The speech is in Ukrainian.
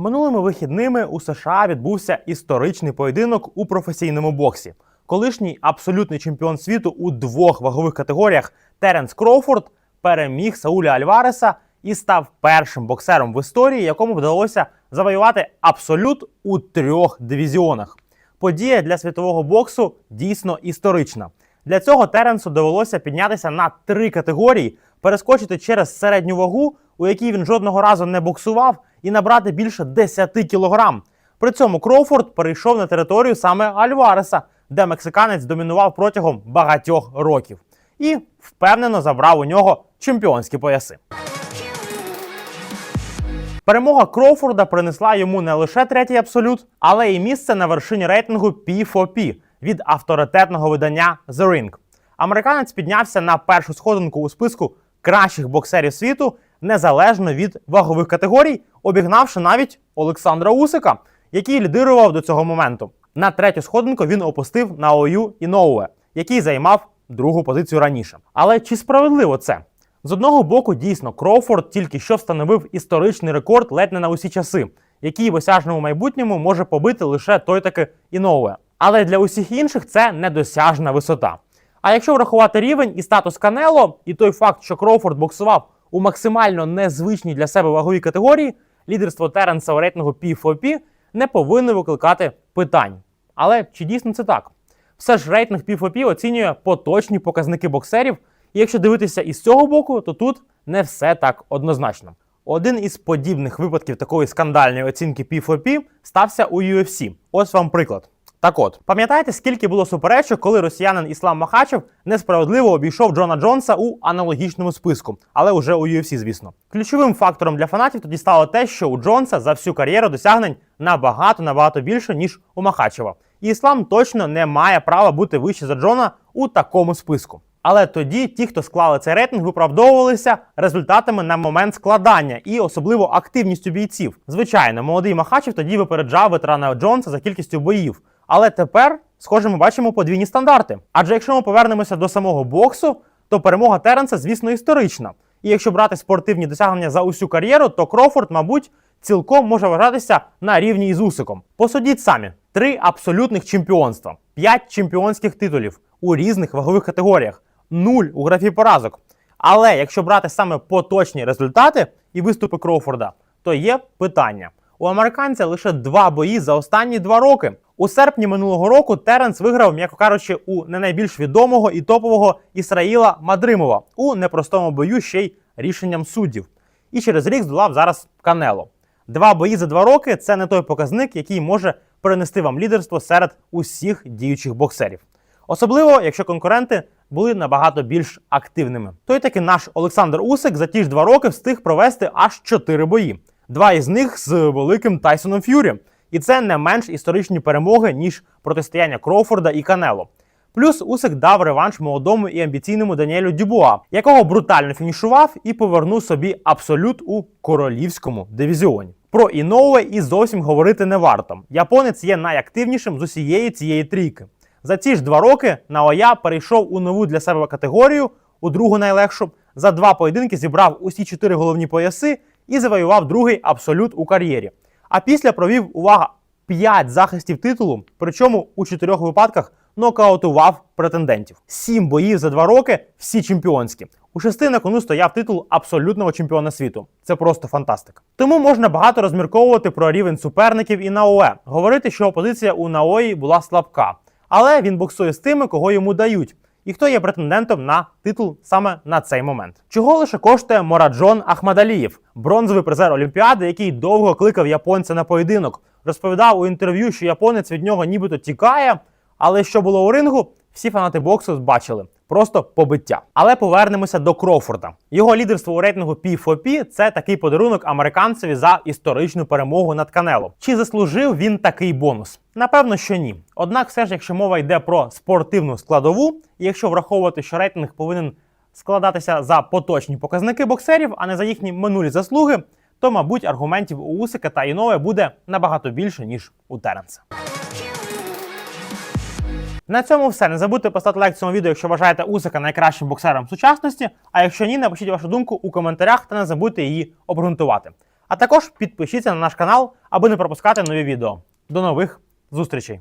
Минулими вихідними у США відбувся історичний поєдинок у професійному боксі. Колишній абсолютний чемпіон світу у двох вагових категоріях Теренс Кроуфорд переміг Сауля Альвареса і став першим боксером в історії, якому вдалося завоювати абсолют у трьох дивізіонах. Подія для світового боксу дійсно історична. Для цього Теренсу довелося піднятися на три категорії, перескочити через середню вагу, у якій він жодного разу не боксував, і набрати більше 10 кілограм. При цьому Кроуфорд перейшов на територію саме Альвареса, де мексиканець домінував протягом багатьох років, і впевнено забрав у нього чемпіонські пояси. Перемога Кроуфорда принесла йому не лише третій абсолют, але й місце на вершині рейтингу P4P від авторитетного видання The Ring. Американець піднявся на першу сходинку у списку кращих боксерів світу незалежно від вагових категорій, обігнавши навіть Олександра Усика, який лідирував до цього моменту. На третю сходинку він опустив Наою Іноуе, який займав другу позицію раніше. Але чи справедливо це? З одного боку, дійсно, Кроуфорд тільки що встановив історичний рекорд ледь не на усі часи, який в осяжному майбутньому може побити лише той таки Іноуе. Але для усіх інших це недосяжна висота. А якщо врахувати рівень і статус Канело, і той факт, що Кроуфорд боксував у максимально незвичній для себе ваговій категорії, лідерство Теренса у рейтингу P4P не повинно викликати питань. Але чи дійсно це так? Все ж рейтинг P4P оцінює поточні показники боксерів, і якщо дивитися із цього боку, то тут не все так однозначно. Один із подібних випадків такої скандальної оцінки P4P стався у UFC. Ось вам приклад. Так от, пам'ятаєте, скільки було суперечок, коли росіянин Іслам Махачев несправедливо обійшов Джона Джонса у аналогічному списку, але уже у UFC, звісно. Ключовим фактором для фанатів тоді стало те, що у Джонса за всю кар'єру досягнень набагато набагато більше, ніж у Махачева. І Іслам точно не має права бути вище за Джона у такому списку. Але тоді ті, хто склали цей рейтинг, виправдовувалися результатами на момент складання і особливо активністю бійців. Звичайно, молодий Махачев тоді випереджав ветерана Джонса за кількістю боїв. Але тепер, схоже, ми бачимо подвійні стандарти. Адже якщо ми повернемося до самого боксу, то перемога Теренса, звісно, історична. І якщо брати спортивні досягнення за усю кар'єру, то Крофорд, мабуть, цілком може вважатися на рівні із Усиком. Посудіть самі: три абсолютних чемпіонства, п'ять чемпіонських титулів у різних вагових категоріях, нуль у графі поразок. Але якщо брати саме поточні результати і виступи Кроуфорда, то є питання. У американця лише два бої за останні два роки. У серпні минулого року Теренс виграв, м'яко кажучи, у не найбільш відомого і топового Ісраїла Мадримова у непростому бою ще й рішенням суддів. І через рік здолав зараз Канело. Два бої за два роки це не той показник, який може перенести вам лідерство серед усіх діючих боксерів. Особливо, якщо конкуренти були набагато більш активними. Той таки наш Олександр Усик за ті ж два роки встиг провести аж чотири бої. Два із них з великим Тайсоном Ф'юрі. І це не менш історичні перемоги, ніж протистояння Кроуфорда і Канело. Плюс Усик дав реванш молодому і амбіційному Даніелю Дюбуа, якого брутально фінішував і повернув собі абсолют у королівському дивізіоні. Про Іноуе і зовсім говорити не варто. Японець є найактивнішим з усієї цієї трійки. За ці ж два роки Наоя перейшов у нову для себе категорію, у другу найлегшу. За два поєдинки зібрав усі чотири головні пояси і завоював другий абсолют у кар'єрі. А після провів увага 5 захистів титулу, причому у чотирьох випадках нокаутував претендентів. Сім боїв за два роки, всі чемпіонські. У шести на кону стояв титул абсолютного чемпіона світу. Це просто фантастика. Тому можна багато розмірковувати про рівень суперників і Наоe, говорити, що опозиція у Наої була слабка. Але він боксує з тими, кого йому дають, і хто є претендентом на титул саме на цей момент. Чого лише коштує Мораджон Ахмадалієв, бронзовий призер Олімпіади, який довго кликав японця на поєдинок, розповідав у інтерв'ю, що японець від нього нібито тікає. Але що було у рингу, всі фанати боксу бачили. Просто побиття. Але повернемося до Крофорда. Його лідерство у рейтингу P4P – це такий подарунок американцеві за історичну перемогу над Канело. Чи заслужив він такий бонус? Напевно, що ні. Однак, все ж, якщо мова йде про спортивну складову, і якщо враховувати, що рейтинг повинен складатися за поточні показники боксерів, а не за їхні минулі заслуги, то, мабуть, аргументів у Усика та Інове буде набагато більше ніж у Теренса. На цьому все. Не забудьте поставити лайк цьому відео, якщо вважаєте Усика найкращим боксером сучасності. А якщо ні, напишіть вашу думку у коментарях та не забудьте її обґрунтувати. А також підпишіться на наш канал, аби не пропускати нові відео. До нових зустрічей!